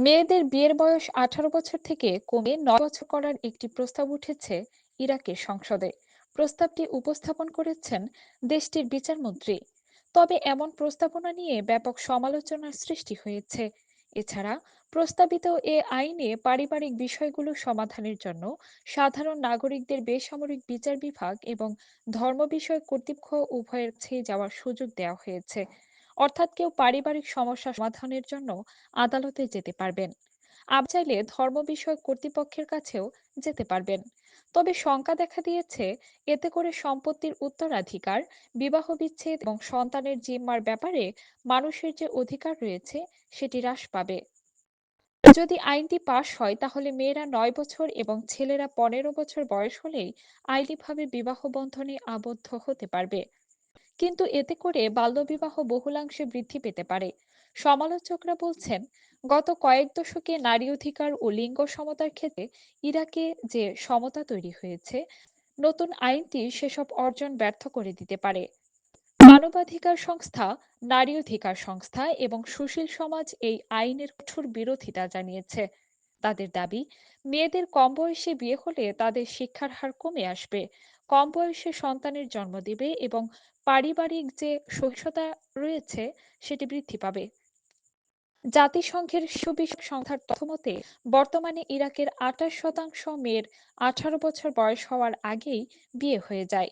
মেয়েদের বিয়ের বয়স আঠারো বছর থেকে কমে নয় বছর করার একটি প্রস্তাব উঠেছে ইরাকের সংসদে। প্রস্তাবটি উপস্থাপন করেছেন দেশটির বিচারমন্ত্রী। তবে এমন প্রস্তাবনা নিয়ে ব্যাপক সমালোচনার সৃষ্টি হয়েছে। এছাড়া প্রস্তাবিত এ আইনে পারিবারিক বিষয়গুলো সমাধানের জন্য সাধারণ নাগরিকদের বেসামরিক বিচার বিভাগ এবং ধর্ম বিষয়ক কর্তৃপক্ষ উভয়ের কাছে যাওয়ার সুযোগ দেওয়া হয়েছে। অর্থাৎ কেউ পারিবারিক সমস্যা সমাধানের জন্য আদালতে যেতে পারবেন। আবার চাইলে ধর্ম বিষয়ক কর্তৃপক্ষের কাছেও যেতে পারবেন। তবে শঙ্কা দেখা দিয়েছে, এতে করে সম্পত্তির উত্তরাধিকার বিবাহ বিচ্ছেদ এবং সন্তানের জিম্মার ব্যাপারে মানুষের যে অধিকার রয়েছে, সেটি হ্রাস পাবে। যদি আইনটি পাশ হয়, তাহলে মেয়েরা নয় বছর এবং ছেলেরা পনেরো বছর বয়স হলেই আইনিভাবে বিবাহ বন্ধনে আবদ্ধ হতে পারবে। কিন্তু এতে করে বাল্যবিবাহ বহুলাংশে বৃদ্ধি পেতে পারে। সমালোচকরা বলছেন, গত কয়েক দশকে নারী অধিকার ও লিঙ্গ সমতার ক্ষেত্রে ইরাকে যে সমতা তৈরি হয়েছে, নতুন আইনটি সেসব অর্জন ব্যর্থ করে দিতে পারে। মানবাধিকার সংস্থা, নারী অধিকার সংস্থা এবং সুশীল সমাজ এই আইনের কঠোর বিরোধিতা জানিয়েছে। তাদের দাবি, মেয়েদের কম বয়সে বিয়ে হলে তাদের শিক্ষার হার কমে আসবে। কম বয়সে সন্তানের জন্ম দেবে এবং পারিবারিক যে সহিংসতা রয়েছে সেটি বৃদ্ধি পাবে। জাতিসংঘের শিশু বিষয়ক সংস্থার তথ্যমতে বর্তমানে ইরাকের আঠাশ শতাংশ মেয়ের আঠারো বছর বয়স হওয়ার আগেই বিয়ে হয়ে যায়।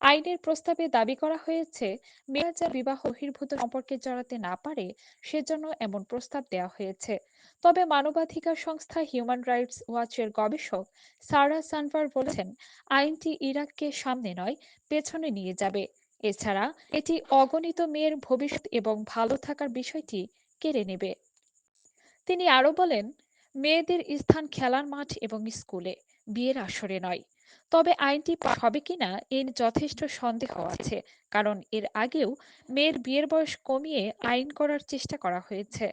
আইনের প্রস্তাবে দাবি করা হয়েছে, মেয়েরা যা বিবাহ বহির্ভূত সম্পর্কে জড়াতে না পারে, সেজন্য এমন প্রস্তাব দেওয়া হয়েছে। তবে মানবাধিকার সংস্থা হিউম্যান রাইটস ওয়াচের গবেষক সারা সানভার বলেছেন, আইনটি ইরাককে সামনে নয়, পেছনে নিয়ে যাবে। এছাড়া এটি অগণিত মেয়ের ভবিষ্যৎ এবং ভালো থাকার বিষয়টি কেড়ে নেবে। তিনি আরও বলেন, মেয়েদের স্থান খেলার মাঠ এবং স্কুলে, বিয়ের আসরে নয়। তবে আইনটি পাস হবে কিনা এর যথেষ্ট সন্দেহ আছে। কারণ এর আগেও মেয়ের বিয়ের বয়স কমিয়ে আইন করার চেষ্টা করা হয়েছে।